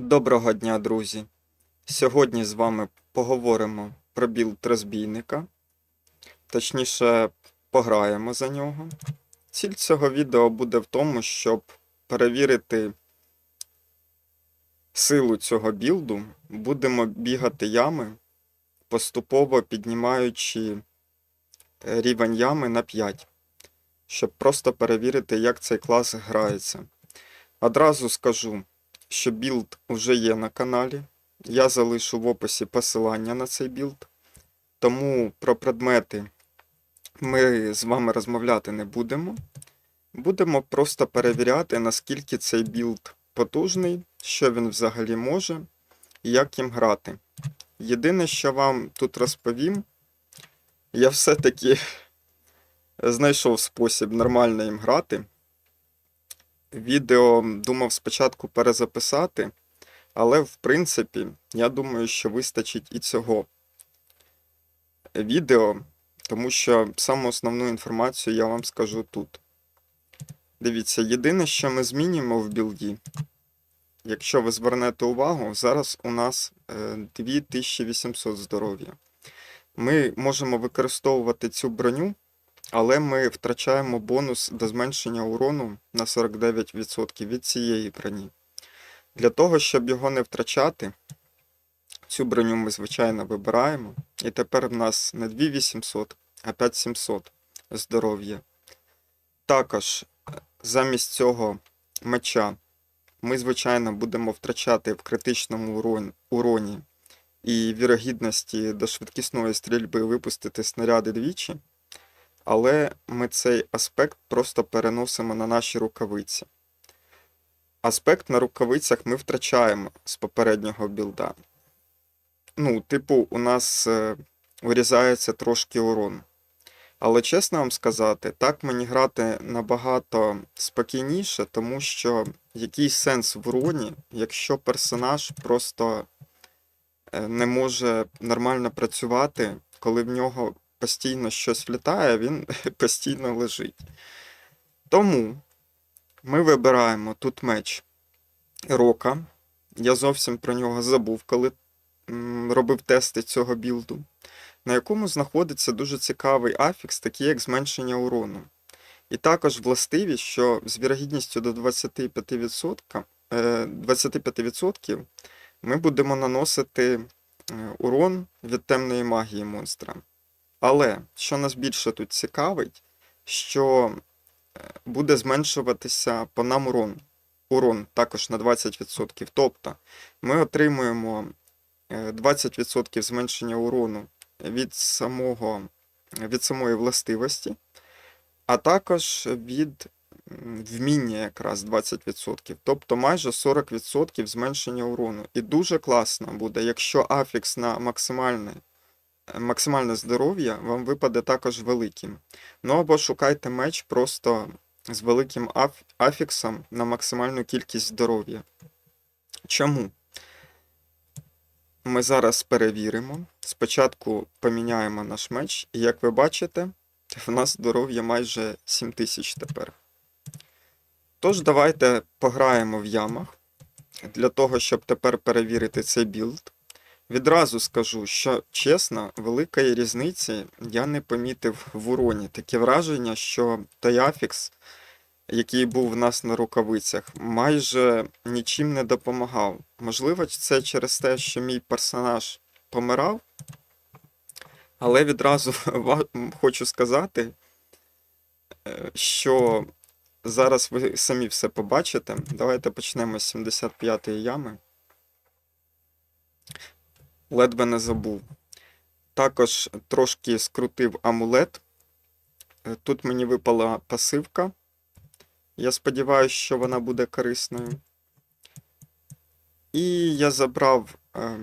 Доброго дня, друзі! Сьогодні з вами поговоримо про білд розбійника. Точніше, пограємо за нього. Ціль цього відео буде в тому, щоб перевірити силу цього білду. Будемо бігати ями, поступово піднімаючи е, рівень ями на 5, щоб просто перевірити, як цей клас грається. Одразу скажу що білд вже є на каналі. Я залишу в описі посилання на цей білд. Тому про предмети ми з вами розмовляти не будемо. Будемо просто перевіряти, наскільки цей білд потужний, що він взагалі може і як їм грати. Єдине, що вам тут розповім, я все-таки знайшов спосіб нормально їм грати. Відео думав спочатку перезаписати, але в принципі, я думаю, що вистачить і цього відео, тому що саму основну інформацію я вам скажу тут. Дивіться, єдине, що ми змінюємо в білді, якщо ви звернете увагу, зараз у нас е, 2800 здоров'я. Ми можемо використовувати цю броню але ми втрачаємо бонус до зменшення урону на 49% від цієї броні. Для того, щоб його не втрачати, цю броню ми, звичайно, вибираємо. І тепер в нас не 2800, а 5700 здоров'я. Також е, замість цього меча ми, звичайно, будемо втрачати в критичному уроні і вірогідності до швидкісної стрільби випустити снаряди двічі але ми цей аспект просто переносимо на наші рукавиці. Аспект на рукавицях ми втрачаємо з попереднього білда. Ну, типу, у нас е, вирізається трошки урон. Але чесно вам сказати, так мені грати набагато спокійніше, тому що який сенс в уроні, якщо персонаж просто е, не може нормально працювати, коли в нього постійно щось влітає, він постійно лежить. Тому ми вибираємо тут меч Рока. Я зовсім про нього забув, коли робив тести цього білду, на якому знаходиться дуже цікавий афікс, такий як зменшення урону. І також властивість, що з вірогідністю до 25%, е, 25% ми будемо наносити е, урон від темної магії монстра. Але що нас більше тут цікавить, що е, буде зменшуватися по нам урон. Урон також на 20%. Тобто ми отримуємо е, 20% зменшення урону від, самого, від самої властивості, а також від вміння якраз 20%. Тобто майже 40% зменшення урону. І дуже класно буде, якщо афікс на максимальне максимальне здоров'я вам випаде також великим. Ну або шукайте меч просто з великим аф- афіксом на максимальну кількість здоров'я. Чому? Ми зараз перевіримо. Спочатку поміняємо наш меч, і як ви бачите, в нас здоров'я майже 7000 тепер. Тож, давайте пограємо в ямах для того, щоб тепер перевірити цей білд. Відразу скажу, що чесно, великої різниці я не помітив в уроні. Таке враження, що той афікс, який був в нас на рукавицях, майже нічим не допомагав. Можливо, це через те, що мій персонаж помирав. Але відразу хочу сказати, е, що зараз ви самі все побачите. Давайте почнемо з 75-ї ями ледве не забув. Також трошки скрутив амулет. Е, Тут мені випала пасивка. Я сподіваюся, що вона буде корисною. І я забрав е,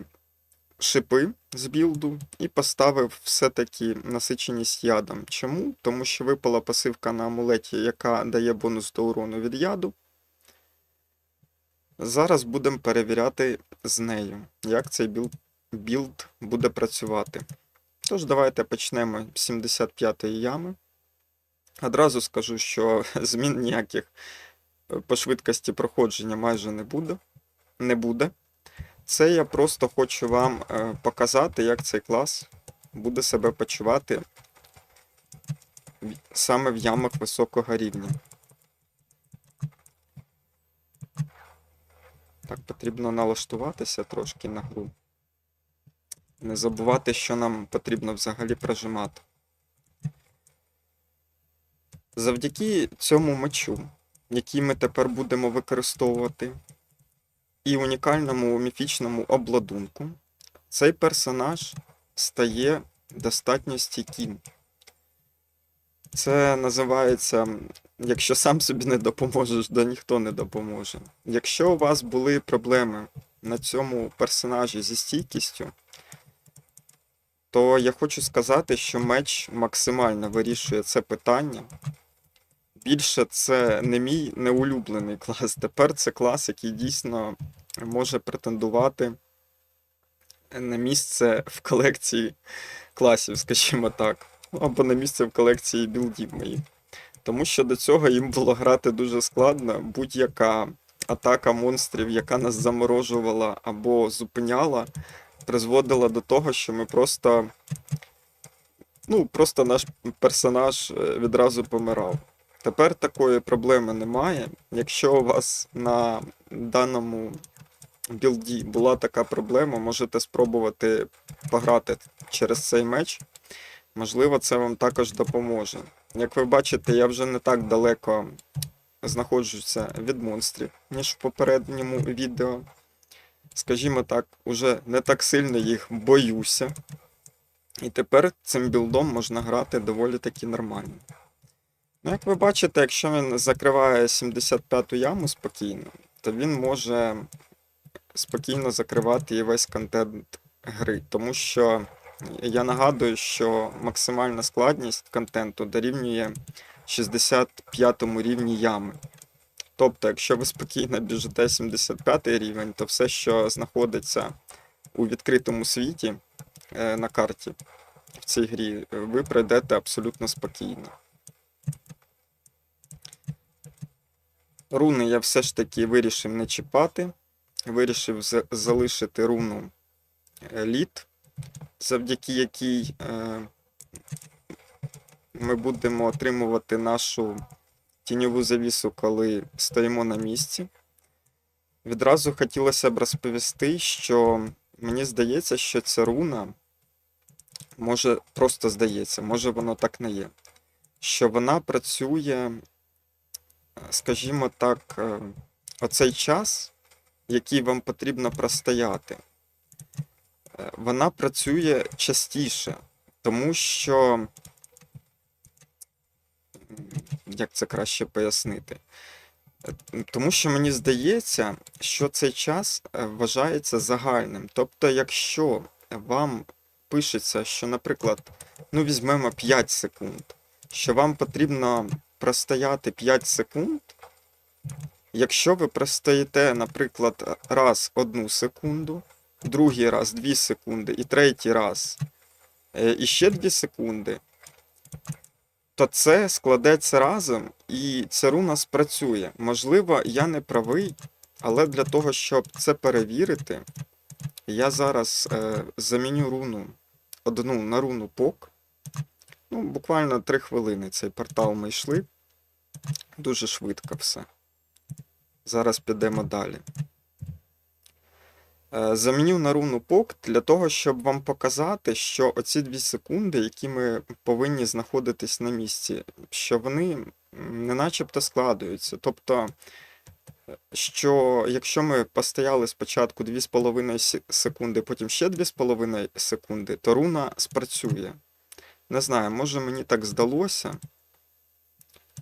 шипи з білду і поставив все-таки насиченість ядом. Чому? Тому що випала пасивка на амулеті, яка дає бонус до урону від яду. Зараз будемо перевіряти з нею, як цей білд білд буде працювати. Тож, давайте почнемо з 75-ї ями. Одразу скажу, що змін ніяких е, по швидкості проходження майже не буде. Не буде. Це я просто хочу вам е, показати, як цей клас буде себе почувати саме в ямах високого рівня. Так, потрібно налаштуватися трошки на гру. Не забувати, що нам потрібно взагалі прожимати. Завдяки цьому мечу, який ми тепер будемо використовувати, і унікальному міфічному обладунку, цей персонаж стає достатньо стійким. Це називається, якщо сам собі не допоможеш, то ніхто не допоможе. Якщо у вас були проблеми на цьому персонажі зі стійкістю, то я хочу сказати, що меч максимально вирішує це питання. Більше це не мій неулюблений клас. Тепер це клас, який дійсно може претендувати на місце в колекції класів, скажімо так. Або на місце в колекції білдів моїх. Тому що до цього їм було грати дуже складно. Будь-яка атака монстрів, яка нас заморожувала або зупиняла, призводила до того, що ми просто. Ну, просто наш персонаж е, відразу помирав. Тепер такої проблеми немає. Якщо у вас на даному білді була така проблема, можете спробувати пограти через цей меч. Можливо, це вам також допоможе. Як ви бачите, я вже не так далеко знаходжуся від монстрів, ніж в попередньому відео. Скажімо так, уже не так сильно їх боюся. І тепер цим білдом можна грати доволі таки нормально. Ну, як ви бачите, якщо він закриває 75-ту яму спокійно, то він може спокійно закривати і весь контент гри. Тому що я нагадую, що максимальна складність контенту дорівнює 65 рівні ями. Тобто, якщо ви спокійно біжите 75 рівень, то все, що знаходиться у відкритому світі е, на карті в цій грі, ви пройдете абсолютно спокійно. Руни я все ж таки вирішив не чіпати. Вирішив за- залишити руну е, лід, завдяки якій е, ми будемо отримувати нашу тіньову завісу, коли стоїмо на місці. Відразу хотілося б розповісти, що мені здається, що ця руна може просто здається, може воно так не є. Що вона працює, скажімо так, е, оцей час, який вам потрібно простояти, е, вона працює частіше, тому що, як це краще пояснити? Е, Тому що мені здається, що цей час е, вважається загальним. Тобто, якщо вам пишеться, що, наприклад, ну візьмемо 5 секунд, що вам потрібно простояти 5 секунд, якщо ви простоїте, наприклад, раз одну секунду, другий раз 2 секунди і третій раз е, іще 2 секунди, то це складеться разом і ця руна спрацює. Можливо, я не правий, але для того, щоб це перевірити, я зараз е, заміню руну одну на руну пок. Ну, буквально 3 хвилини цей портал ми йшли. Дуже швидко все. Зараз підемо далі. Е, Заміню на руну пок для того, щоб вам показати, що оці 2 секунди, які ми повинні знаходитись на місці, що вони не начебто складуються. Тобто, е, що якщо ми постояли спочатку 2,5 секунди, потім ще 2,5 секунди, то руна спрацює. Не знаю, може мені так здалося.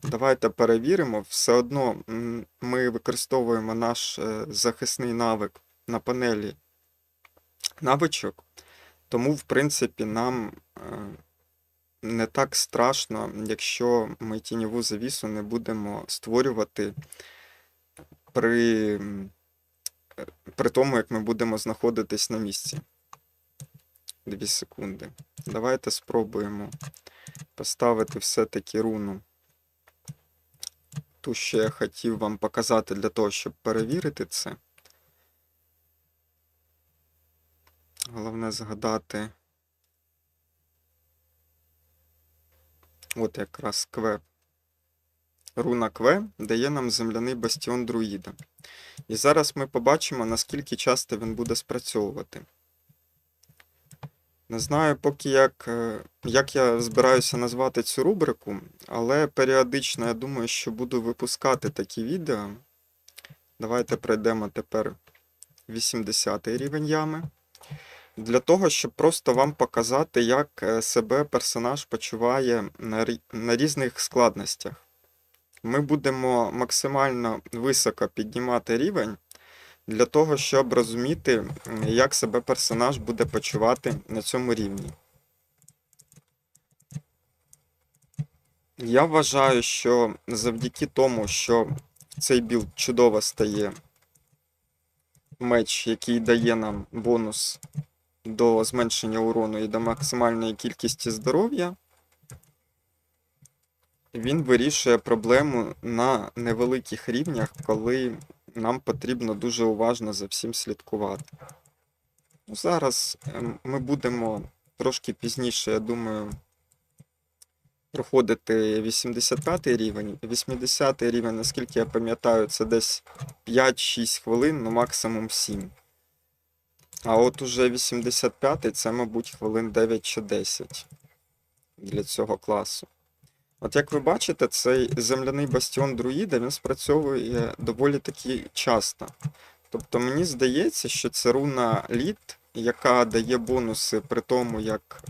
Давайте перевіримо. Все одно ми використовуємо наш е, захисний навик на панелі навичок, тому, в принципі, нам е, не так страшно, якщо ми тіньову завісу не будемо створювати при, е, при тому, як ми будемо знаходитись на місці. Дві секунди. Давайте спробуємо поставити все-таки руну. Ту, що я хотів вам показати для того, щоб перевірити це. Головне згадати. От якраз кве. Руна Кве дає нам земляний бастіон друїда. І зараз ми побачимо, наскільки часто він буде спрацьовувати. Не знаю поки як, е, як я збираюся назвати цю рубрику, але періодично я думаю, що буду випускати такі відео. Давайте пройдемо тепер 80 рівень ями. Для того, щоб просто вам показати, як е, себе персонаж почуває на, різних складностях. Ми будемо максимально високо піднімати рівень для того, щоб розуміти, як себе персонаж буде почувати на цьому рівні. Я вважаю, що завдяки тому, що цей білд чудово стає меч, який дає нам бонус до зменшення урону і до максимальної кількості здоров'я, він вирішує проблему на невеликих рівнях, коли нам потрібно дуже уважно за всім слідкувати. Ну, Зараз ем, ми будемо трошки пізніше, я думаю, проходити 85 рівень. 80 рівень, наскільки я пам'ятаю, це десь 5-6 хвилин, ну максимум 7. А от уже 85-й це, мабуть, хвилин 9 чи 10 для цього класу. От як ви бачите, цей земляний бастіон друїда він спрацьовує доволі таки часто. Тобто мені здається, що це руна лід, яка дає бонуси при тому, як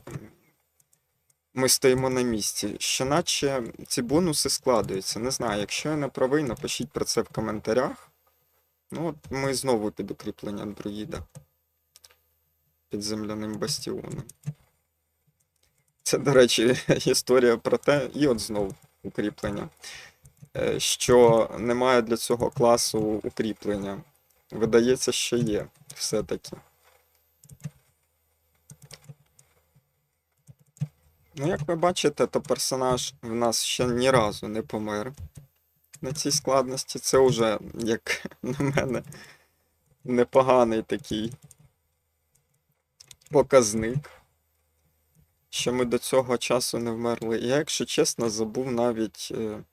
ми стоїмо на місці, що наче ці бонуси складаються. Не знаю, якщо я не правий, напишіть про це в коментарях. Ну, от ми знову під укріплення друїда. Під земляним бастіоном. Це, до речі, історія про те, і от знову укріплення. е, Що немає для цього класу укріплення. Видається, що є все-таки. Ну, як ви бачите, то персонаж в нас ще ні разу не помер на цій складності. Це вже, як на мене, непоганий такий показник, що ми до цього часу не вмерли. Я, якщо чесно, забув навіть е,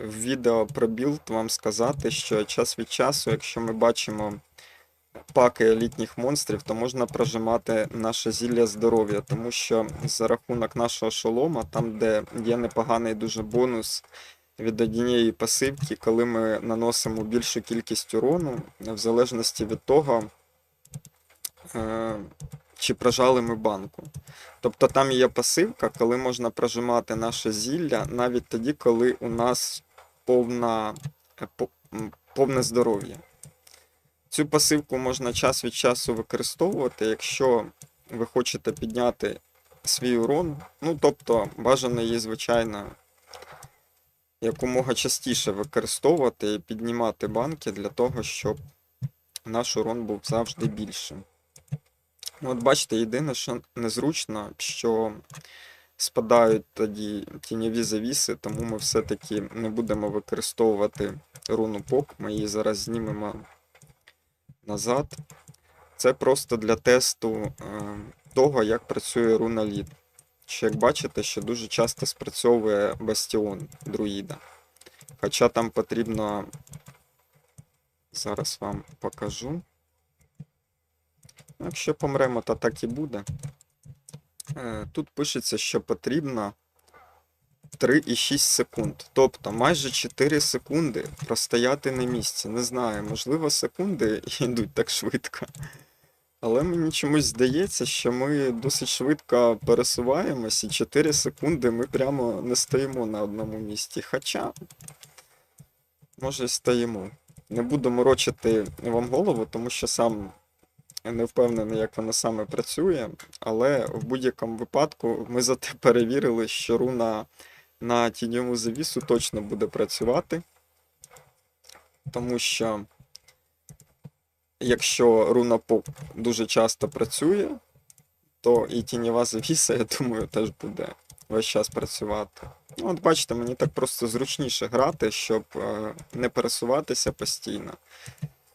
в відео про білд вам сказати, що час від часу, якщо ми бачимо паки елітніх монстрів, то можна прожимати наше зілля здоров'я, тому що за рахунок нашого шолома, там, де є непоганий дуже бонус від однієї пасивки, коли ми наносимо більшу кількість урону, в залежності від того, чи прожали ми банку. Тобто там є пасивка, коли можна прожимати наше зілля навіть тоді, коли у нас повна, е, повне здоров'я. Цю пасивку можна час від часу використовувати, якщо ви хочете підняти свій урон. Ну, тобто, бажано її, звичайно, якомога частіше використовувати і піднімати банки для того, щоб наш урон був завжди більшим. Ну, От бачите, єдине, що незручно, що спадають тоді тіньові завіси, тому ми все-таки не будемо використовувати руну пок. Ми її зараз знімемо назад. Це просто для тесту е, того, як працює руна лід. Що як бачите, що дуже часто спрацьовує бастіон друїда. Хоча там потрібно. Зараз вам покажу. Якщо помремо, то так і буде. Е, Тут пишеться, що потрібно 3,6 секунд. Тобто майже 4 секунди простояти на місці. Не знаю, можливо, секунди йдуть так швидко. Але мені чомусь здається, що ми досить швидко пересуваємось, і 4 секунди ми прямо не стоїмо на одному місці. Хоча, може, й стоїмо. Не буду морочити вам голову, тому що сам не впевнений, як воно саме працює. Але в будь-якому випадку ми зате перевірили, що руна на тіньову завісу точно буде працювати. Тому що якщо руна поп дуже часто працює, то і тіньова завіса, я думаю, теж буде весь час працювати. Ну, от бачите, мені так просто зручніше грати, щоб е, не пересуватися постійно.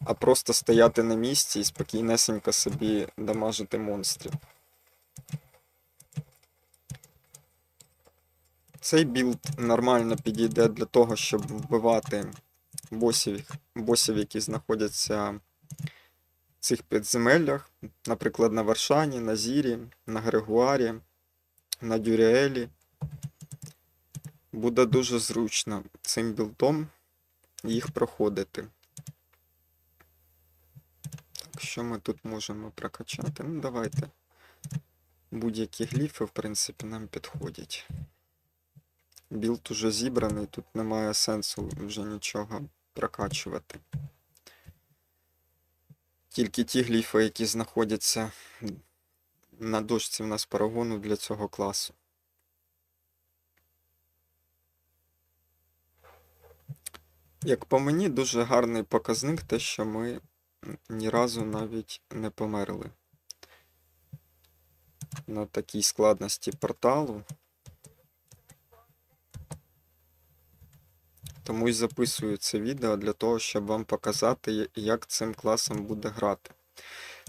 А просто стояти на місці і спокійнесенько собі дамажити монстрів. Цей білд нормально підійде для того, щоб вбивати босів, босів, які знаходяться в цих підземеллях, наприклад, на Варшані, на Зірі, на Грегуарі, на Дюріелі. Буде дуже зручно цим білдом їх проходити. Що ми тут можемо прокачати? Ну, давайте. Будь-які гліфи, в принципі, нам підходять. Білд уже зібраний, тут немає сенсу вже нічого прокачувати. Тільки ті гліфи, які знаходяться на дошці в нас парагону для цього класу. Як по мені, дуже гарний показник те, що ми ні разу навіть не померли. На такій складності порталу. Тому й записую це відео для того, щоб вам показати, як цим класом буде грати.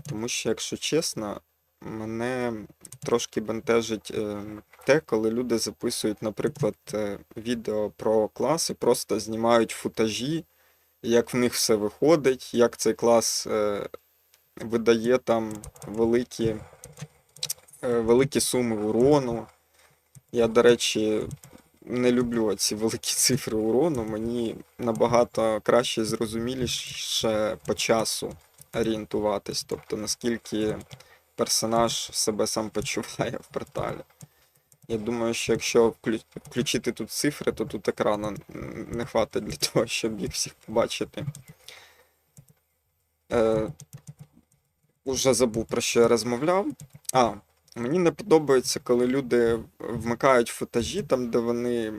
Тому що, якщо чесно, мене трошки бентежить е, те, коли люди записують, наприклад, е, відео про класи, просто знімають футажі, як в них все виходить, як цей клас е, видає там великі, е, великі суми урону. Я, до речі, не люблю ці великі цифри урону. Мені набагато краще і зрозуміліше по часу орієнтуватись, тобто наскільки персонаж себе сам почуває в порталі. Я думаю, що якщо включити тут цифри, то тут екрану не хватить для того, щоб їх всіх побачити. Е, уже забув про що я розмовляв. А, мені не подобається, коли люди вмикають футажі, там, де вони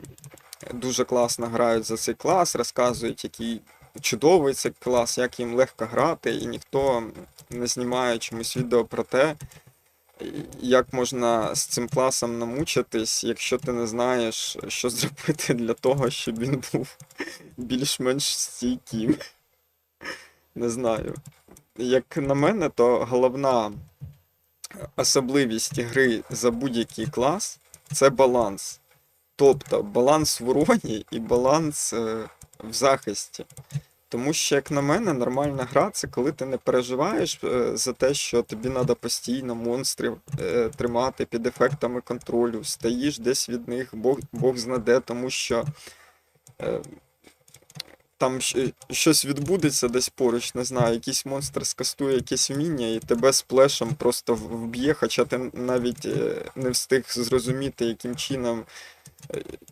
дуже класно грають за цей клас, розказують, який чудовий цей клас, як їм легко грати, і ніхто не знімає чомусь відео про те, як можна з цим класом намучитись, якщо ти не знаєш, що зробити для того, щоб він був більш-менш стійким. Не знаю. Як на мене, то головна особливість гри за будь-який клас це баланс. Тобто баланс в уроні і баланс е, в захисті. Тому що, як на мене, нормальна гра це коли ти не переживаєш е, за те, що тобі треба постійно монстрів е, тримати під ефектами контролю, стоїш десь від них, Бог, Бог знаде, тому що е, там щось відбудеться десь поруч, не знаю, якийсь монстр скастує якесь вміння і тебе сплешем просто вб'є, хоча ти навіть не встиг зрозуміти, яким чином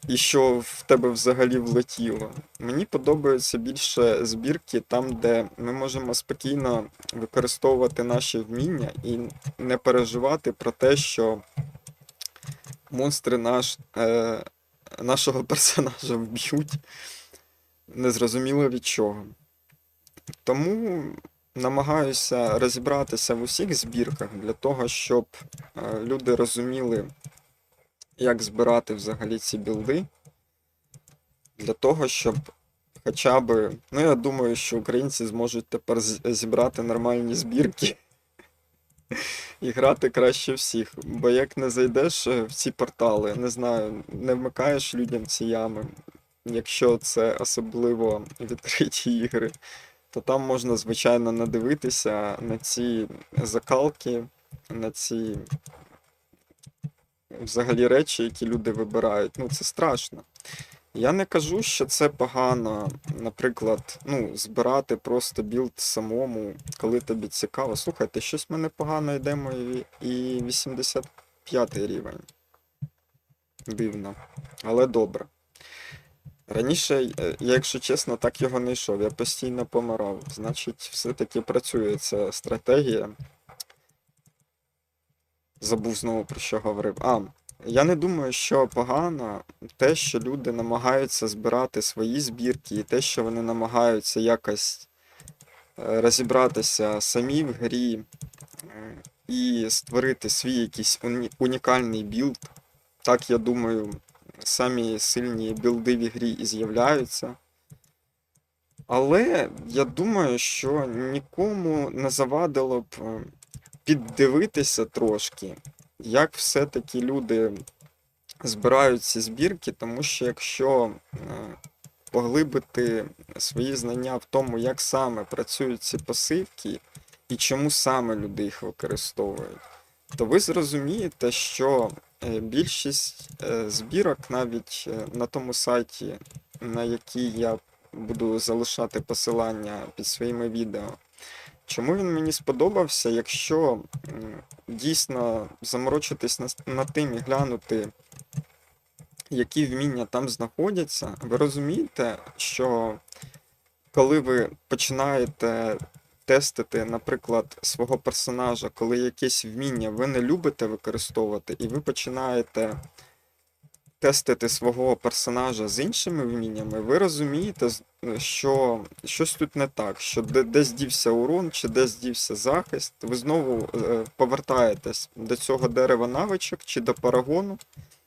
і що в тебе взагалі влетіло. Мені подобаються більше збірки там, де ми можемо спокійно використовувати наші вміння і не переживати про те, що монстри наш, е, нашого персонажа вб'ють незрозуміло від чого. Тому намагаюся розібратися в усіх збірках для того, щоб е, люди розуміли, як збирати взагалі ці білди. Для того, щоб хоча б. Ну, я думаю, що українці зможуть тепер зібрати нормальні збірки і грати краще всіх. Бо як не зайдеш е, в ці портали, не знаю, не вмикаєш людям ці ями, якщо це особливо відкриті ігри, то там можна, звичайно, надивитися на ці закалки, на ці взагалі речі, які люди вибирають. Ну, це страшно. Я не кажу, що це погано, наприклад, ну, збирати просто білд самому, коли тобі цікаво. Слухайте, щось в мене погано йде мої і 85 рівень. Дивно, але добре. Раніше, е, якщо чесно, так його не йшов. Я постійно помирав. Значить, все-таки працює ця стратегія. Забув знову про що говорив. А, я не думаю, що погано те, що люди намагаються збирати свої збірки, і те, що вони намагаються якось е, розібратися самі в грі е, і створити свій якийсь уні- унікальний білд. Так, я думаю, самі сильні білди в ігрі і з'являються. Але я думаю, що нікому не завадило б е, піддивитися трошки, як все-таки люди збирають ці збірки, тому що якщо е, поглибити свої знання в тому, як саме працюють ці пасивки і чому саме люди їх використовують, то ви зрозумієте, що е, більшість е, збірок навіть на тому сайті, на який я буду залишати посилання під своїми відео. Чому він мені сподобався? Якщо дійсно заморочитись над тим і глянути, які вміння там знаходяться, ви розумієте, що коли ви починаєте тестити, наприклад, свого персонажа, коли якесь вміння ви не любите використовувати, і ви починаєте тестити свого персонажа з іншими вміннями, ви розумієте, що щось тут не так, що де, десь дівся урон чи десь дівся захист. Ви знову е, повертаєтесь до цього дерева навичок чи до парагону,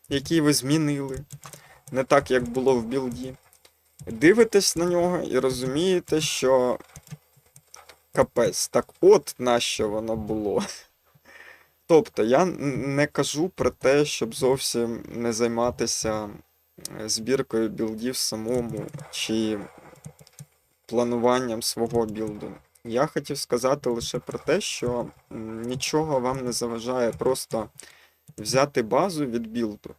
який ви змінили, не так, як було в білді. Дивитесь на нього і розумієте, що капець, так от нащо воно було. Тобто я не кажу про те, щоб зовсім не займатися збіркою білдів самому чи плануванням свого білду. Я хотів сказати лише про те, що нічого вам не заважає просто взяти базу від білду.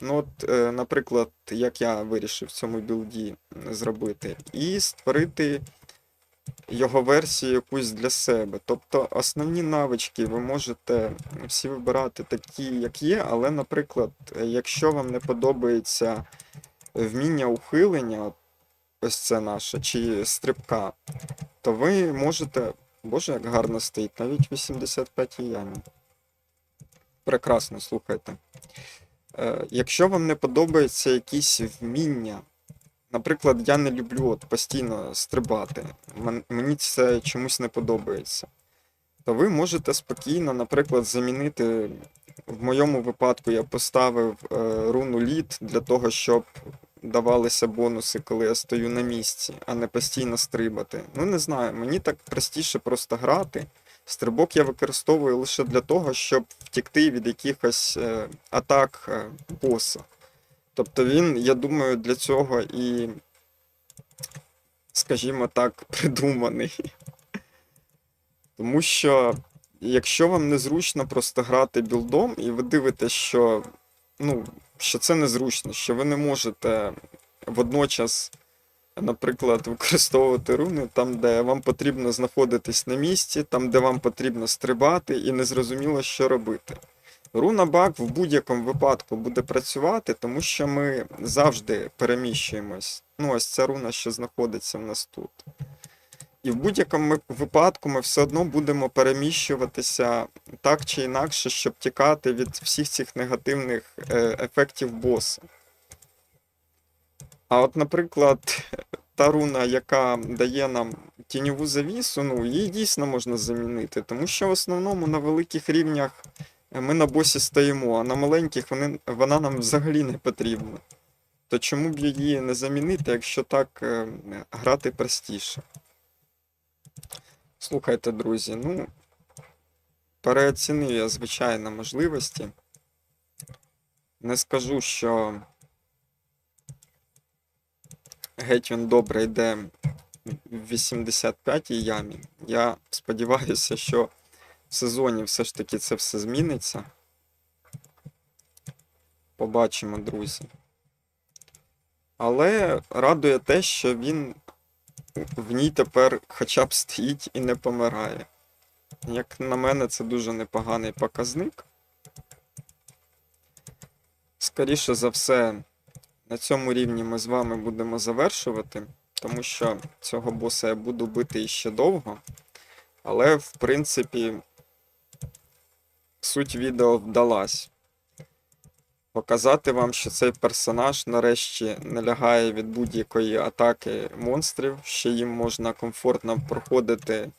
Ну, от, е, наприклад, як я вирішив в цьому білді зробити, і створити його версію якусь для себе. Тобто основні навички ви можете всі вибирати такі, як є, але, наприклад, якщо вам не подобається вміння ухилення, ось це наше, чи стрибка, то ви можете. Боже, як гарно стоїть, навіть 85 ямі. Прекрасно, слухайте. Е, якщо вам не подобається якісь вміння, Наприклад, я не люблю от постійно стрибати. Мені це чомусь не подобається. То ви можете спокійно, наприклад, замінити. В моєму випадку я поставив е, руну лід для того, щоб давалися бонуси, коли я стою на місці, а не постійно стрибати. Ну, не знаю, мені так простіше просто грати. Стрибок я використовую лише для того, щоб втікти від якихось е, атак е, боса. Тобто він, я думаю, для цього і, скажімо так, придуманий. Тому що, якщо вам незручно просто грати білдом, і ви дивитесь, що, ну, що це незручно, що ви не можете водночас, наприклад, використовувати руни там, де вам потрібно знаходитись на місці, там, де вам потрібно стрибати, і незрозуміло, що робити. Руна баг в будь-якому випадку буде працювати, тому що ми завжди переміщуємось. Ну, ось ця руна, що знаходиться в нас тут. І в будь-якому випадку ми все одно будемо переміщуватися так чи інакше, щоб тікати від всіх цих негативних е, ефектів боса. А от, наприклад, та руна, яка дає нам тіньову завісу, ну, її дійсно можна замінити, тому що в основному на великих рівнях ми на босі стоїмо, а на маленьких вони, вона нам взагалі не потрібна. То чому б її не замінити, якщо так е, грати простіше? Слухайте, друзі, ну, переоцінив я, звичайно, можливості. Не скажу, що геть він добре йде в 85-й ямі. Я сподіваюся, що в сезоні все ж таки це все зміниться. Побачимо, друзі. Але радує те, що він в ній тепер хоча б стоїть і не помирає. Як на мене, це дуже непоганий показник. Скоріше за все, на цьому рівні ми з вами будемо завершувати, тому що цього боса я буду бити іще довго. Але, в принципі, суть відео вдалась. Показати вам, що цей персонаж нарешті не лягає від будь-якої атаки монстрів, що їм можна комфортно проходити.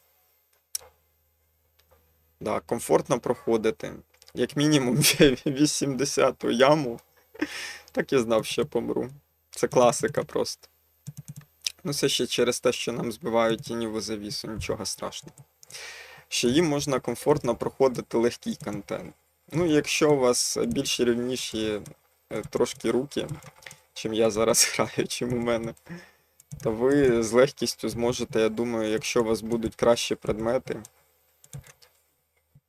Да, комфортно проходити. Як мінімум 80-ту яму. Так і знав, що помру. Це класика просто. Ну, це ще через те, що нам збивають тіньову завісу, нічого страшного. Що їм можна комфортно проходити легкий контент. Ну, якщо у вас більш рівніші е, трошки руки, чим я зараз граю, чим у мене, то ви з легкістю зможете, я думаю, якщо у вас будуть кращі предмети,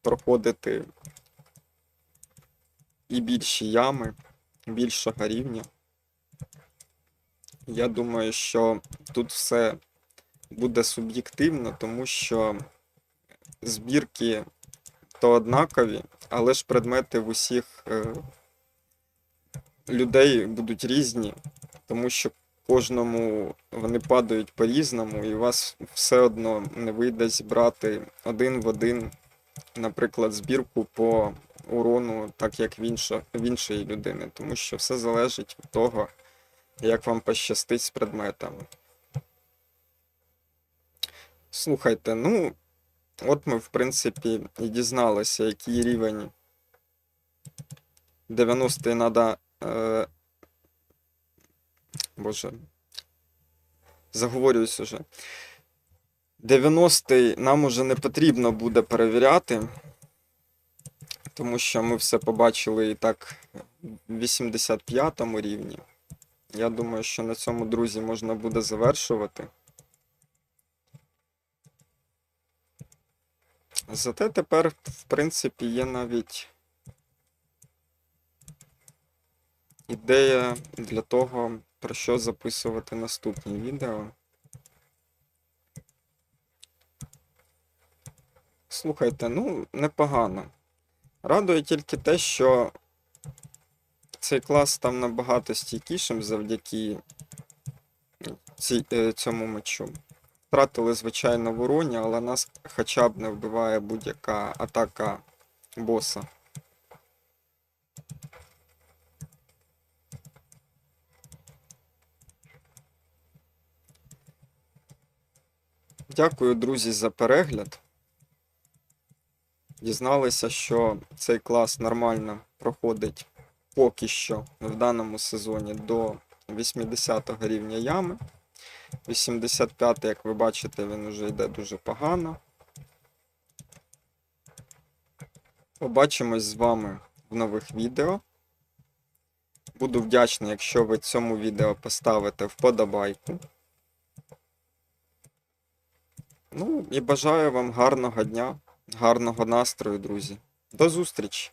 проходити і більші ями, більшого рівня. Я думаю, що тут все буде суб'єктивно, тому що збірки то однакові, але ж предмети в усіх е, людей будуть різні, тому що кожному вони падають по-різному, і у вас все одно не вийде зібрати один в один, наприклад, збірку по урону, так як в, іншо, в іншої людини, тому що все залежить від того, як вам пощастить з предметами. Слухайте, ну, от ми, в принципі, і дізналися, який рівень 90 треба. Е... Боже. Заговорююсь уже. 90 нам уже не потрібно буде перевіряти, тому що ми все побачили і так в 85 рівні. Я думаю, що на цьому, друзі, можна буде завершувати. Зате тепер, в принципі, є навіть ідея для того, про що записувати наступні відео. Слухайте, ну, непогано. Радує тільки те, що цей клас став набагато стійкішим завдяки е, цьому мечу. Втратили, звичайно, в але нас хоча б не вбиває будь-яка атака боса. Дякую, друзі, за перегляд. Дізналися, що цей клас нормально проходить поки що в даному сезоні до 80 го рівня ями. 85, як ви бачите, він вже йде дуже погано. Побачимось з вами в нових відео. Буду вдячний, якщо ви цьому відео поставите вподобайку. Ну і бажаю вам гарного дня, гарного настрою, друзі. До зустрічі!